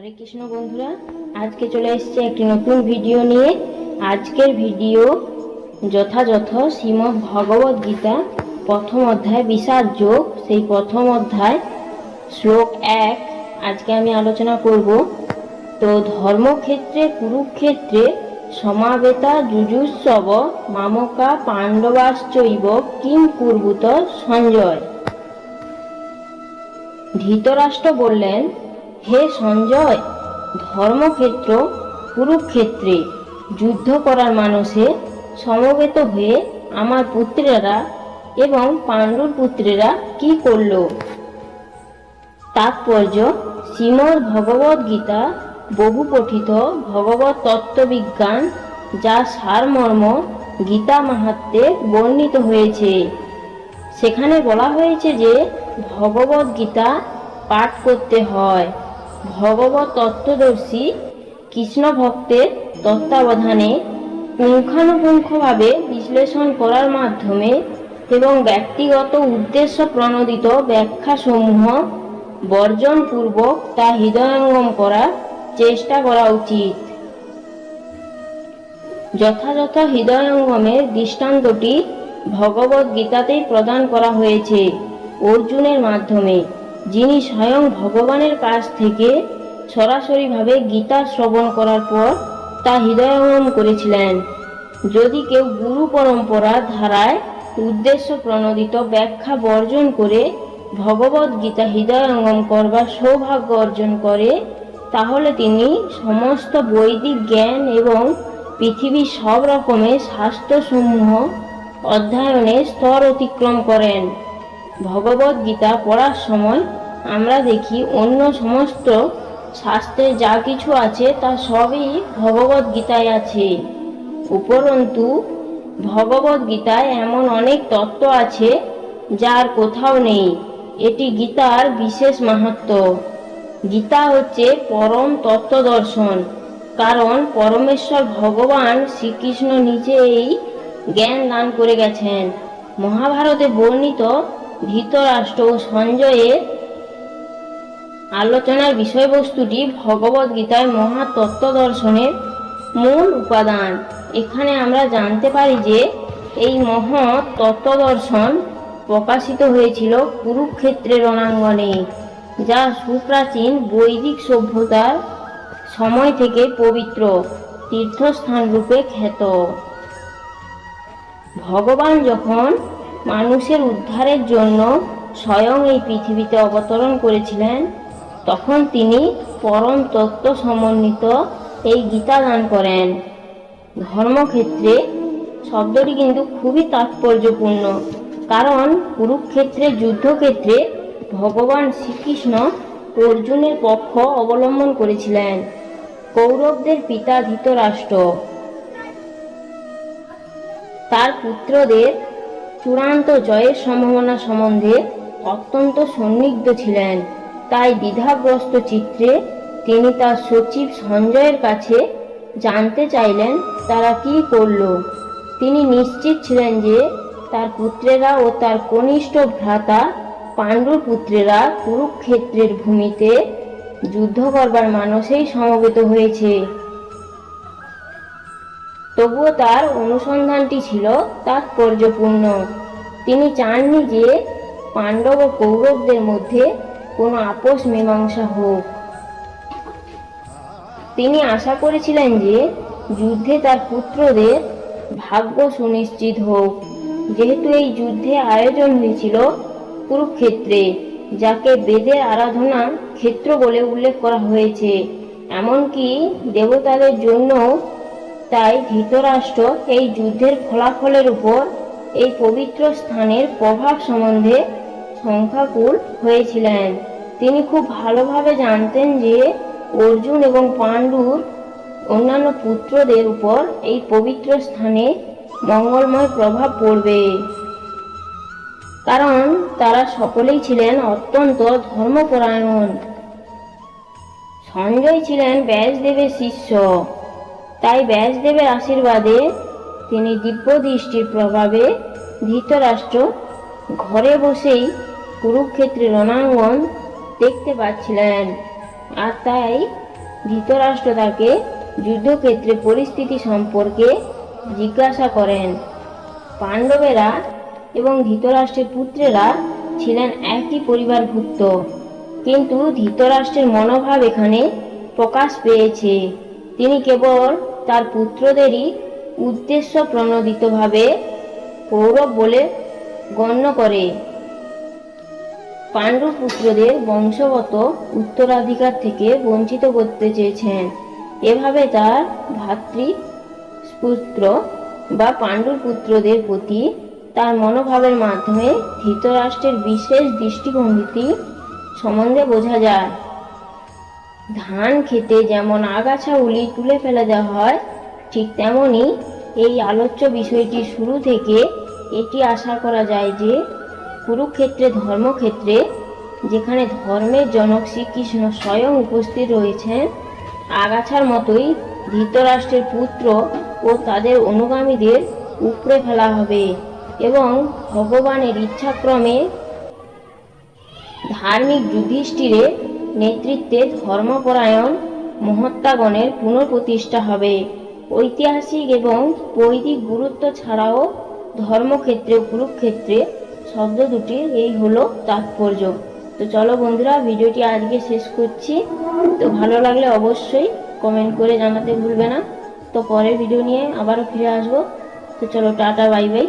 হরে কৃষ্ণ বন্ধুরা, আজকে চলে এসেছে একটি নতুন ভিডিও নিয়ে। আজকের ভিডিও যথাযথ শ্রীমদ্ ভগবদ গীতা প্রথম অধ্যায় বিষাদ যোগ। সেই প্রথম অধ্যায় শ্লোক এক, আজকে আমি আলোচনা করব। তো ধর্মক্ষেত্রে, কুরুক্ষেত্রে সমাবেতা যুজুৎসব মামকা পাণ্ডবাশ্চৈব কিম কুর্বুত সঞ্জয়। ধৃতরাষ্ট্র বললেন হে সঞ্জয়, ধর্মক্ষেত্র, কুরুক্ষেত্রে যুদ্ধ করার মানুষে সমবেত হয়ে আমার পুত্রেরা এবং পাণ্ডুর পুত্রেরা কি করল? তাৎপর্য, শ্রীমদ্ ভগবদ গীতা বহু পঠিত ভগবত তত্ত্ববিজ্ঞান, যা সারমর্ম গীতা মাহাত্মে বর্ণিত হয়েছে। সেখানে বলা হয়েছে যে, ভগবদ গীতা পাঠ করতে হয়। ভগবত তত্ত্বদর্শী কৃষ্ণ ভক্তের তত্ত্বাবধানে পুঙ্খানুপুঙ্খভাবে বিশ্লেষণ করার মাধ্যমে এবং ব্যক্তিগত উদ্দেশ্য প্রণোদিত ব্যাখ্যাসমূহ বর্জনপূর্বক তা হৃদয়ঙ্গম করার চেষ্টা করা উচিত। যথাযথ হৃদয়ঙ্গমের দৃষ্টান্তটি ভগবদ্গীতাতেই প্রদান করা হয়েছে অর্জুনের মাধ্যমে। যিনি স্বয়ং ভগবানের কাছ থেকে সরাসরিভাবে গীতা শ্রবণ করার পর তা হৃদয়ঙ্গম করেছিলেন। যদি কেউ গুরু পরম্পরার ধারায় উদ্দেশ্য প্রণোদিত ব্যাখ্যা বর্জন করে ভগবদ গীতা হৃদয়ঙ্গম করবার সৌভাগ্য অর্জন করে, তাহলে তিনি সমস্ত বৈদিক জ্ঞান এবং পৃথিবীর সব রকমের শাস্ত্রসমূহ অধ্যয়নে স্তর অতিক্রম করেন। ভগবদ গীতা পড়ার সময় আমরা দেখি অন্য সমস্ত শাস্ত্রে যা কিছু আছে তা সবই ভগবদ গীতায় আছে। উপরন্তু ভগবদ গীতায় এমন অনেক তত্ত্ব আছে যার কোথাও নেই। এটি গীতার বিশেষ মাহাত্ম। গীতা হচ্ছে পরম তত্ত্ব দর্শন। কারণ পরমেশ্বর ভগবান শ্রীকৃষ্ণ নিজে এই জ্ঞান দান করে গেছেন। মহাভারতে বর্ণিত ধৃতরাষ্ট্র ও সঞ্জয়ের আলোচনার বিষয়বস্তুটি ভগবদ গীতায় মহা তত্ত্ব দর্শনের মূল উপাদান। এখানে আমরা জানতে পারি যে এই মহৎ তত্ত্ব দর্শন প্রকাশিত হয়েছিল কুরুক্ষেত্রের রণাঙ্গনে যা সুপ্রাচীন বৈদিক সভ্যতার সময় থেকে পবিত্র তীর্থস্থান রূপে খ্যাত। ভগবান যখন মানুষের উদ্ধারের জন্য স্বয়ং এই পৃথিবীতে অবতরণ করেছিলেন, তখন তিনি পরম তত্ত্ব সমন্বিত এই গীতা দান করেন। ধর্মক্ষেত্রে শব্দটি কিন্তু খুবই তাৎপর্যপূর্ণ, কারণ কুরুক্ষেত্রে, যুদ্ধক্ষেত্রে ভগবান শ্রীকৃষ্ণ অর্জুনের পক্ষ অবলম্বন করেছিলেন, কৌরবদের পিতা ধৃতরাষ্ট্র। তার পুত্রদের চূড়ান্ত জয়ের সম্ভাবনা সম্বন্ধে অত্যন্ত সন্নিগ্ধ ছিলেন। তাই দ্বিধাগ্রস্ত চিত্রে তিনি তার সচিব সঞ্জয়ের কাছে জানতে চাইলেন, তারা কি করল? তিনি নিশ্চিত ছিলেন যে তার পুত্রেরা ও তার কনিষ্ঠ ভ্রাতা পাণ্ডুর পুত্রেরা কুরুক্ষেত্রের ভূমিতে যুদ্ধ করবার মানসেই সমবেত হয়েছে। তবুও তার অনুসন্ধানটি ছিল তাৎপর্যপূর্ণ। তিনি চাননি যে পাণ্ডব ও কৌরবদের মধ্যে কোনো আপোষ মীমাংসা হোক। তিনি আশা করেছিলেন যে যুদ্ধে তার পুত্রদের ভাগ্য সুনিশ্চিত হোক। যেহেতু এই যুদ্ধে আয়োজন হয়েছিল কুরুক্ষেত্রে, যাকে বেদের আরাধনা ক্ষেত্র বলে উল্লেখ করা হয়েছে, এমনকি দেবতাদের জন্য তাই ধৃতরাষ্ট্র এই যুদ্ধের ফলাফলের উপর এই পবিত্র স্থানের প্রভাব সম্বন্ধে সংখ্যাকুল হয়েছিলেন। তিনি খুব ভালোভাবে জানতেন যে অর্জুন এবং পাণ্ডুর অন্যান্য পুত্রদের উপর এই পবিত্র স্থানে মঙ্গলময় প্রভাব পড়বে। কারণ তারা সকলেই ছিলেন অত্যন্ত ধর্মপরায়ণ। সঞ্জয় ছিলেন ব্যাসদেবের শিষ্য। তাই ব্যাসদেবের আশীর্বাদে তিনি দিব্য দৃষ্টির প্রভাবে ধৃতরাষ্ট্র ঘরে বসেই কুরুক্ষেত্রের রণাঙ্গন দেখতে পাচ্ছিলেন। আর তাই ধৃতরাষ্ট্র তাকে যুদ্ধক্ষেত্রে পরিস্থিতি সম্পর্কে জিজ্ঞাসা করেন। পাণ্ডবেরা এবং ধৃতরাষ্ট্রের পুত্রেরা ছিলেন একই পরিবারভুক্ত, কিন্তু ধৃতরাষ্ট্রের মনোভাব এখানে প্রকাশ পেয়েছে। তিনি কেবল তার পুত্রদেরই উদ্দেশ্য প্রণোদিতভাবে কৌরব বলে গণ্য করে। পাণ্ডু পুত্রদের বংশগত উত্তরাধিকার থেকে বঞ্চিত করতে চেয়েছেন। এভাবে তার ভাতৃ পুত্র বা পাণ্ডুর পুত্রদের প্রতি তার মনোভাবের মাধ্যমে ধৃতরাষ্ট্রের বিশেষ দৃষ্টিভঙ্গিটি সম্বন্ধে বোঝা যায়। ধান খেতে যেমন আগাছা উলি তুলে ফেলে দেওয়া হয়, ঠিক তেমনি এই আলোচ্য বিষয়টি শুরু থেকে এটি আশা করা যায় যে কুরুক্ষেত্রে, ধর্মক্ষেত্রে, যেখানে ধর্মের জনক শ্রীকৃষ্ণ স্বয়ং উপস্থিত রয়েছেন, আগাছার মতোই ধৃতরাষ্ট্রের পুত্র ও তাদের অনুগামীদের উপড়ে ফেলা হবে এবং ভগবানের ইচ্ছাক্রমে ধার্মিক যুধিষ্ঠিরের নেতৃত্বে ধর্মপরায়ণ মহাত্মাগণের পুনঃপ্রতিষ্ঠা হবে। ঐতিহাসিক এবং বৈদিক গুরুত্ব ছাড়াও ধর্মক্ষেত্রে, কুরুক্ষেত্রে শব্দ দুটির এই হলো তাৎপর্য। তো চলো বন্ধুরা, ভিডিওটি আজকে শেষ করছি। তো ভালো লাগলে অবশ্যই কমেন্ট করে জানাতে ভুলবে না। তো পরের ভিডিও নিয়ে আবারও ফিরে আসব। তো চলো টাটা বাই বাই